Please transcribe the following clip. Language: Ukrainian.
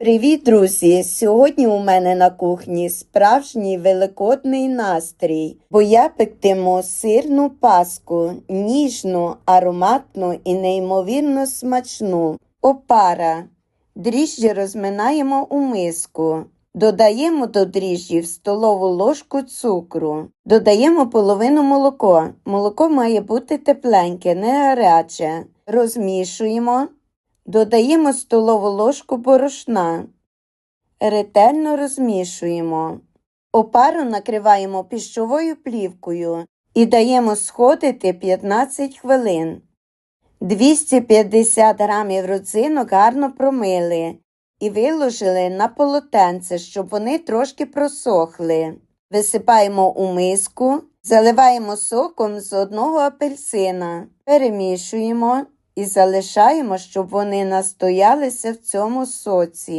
Привіт, друзі! Сьогодні у мене на кухні справжній великодний настрій, бо я пектиму сирну паску, ніжну, ароматну і неймовірно смачну. Опара. Дріжджі розминаємо у миску. Додаємо до дріжджів столову ложку цукру. Додаємо половину молоко. Молоко має бути тепленьке, не гаряче. Розмішуємо. Додаємо столову ложку борошна. Ретельно розмішуємо. Опару накриваємо піщовою плівкою і даємо сходити 15 хвилин. 250 грамів родзинок гарно промили і виложили на полотенце, щоб вони трошки просохли. Висипаємо у миску, заливаємо соком з одного апельсина, перемішуємо і залишаємо, щоб вони настоялися в цьому соці.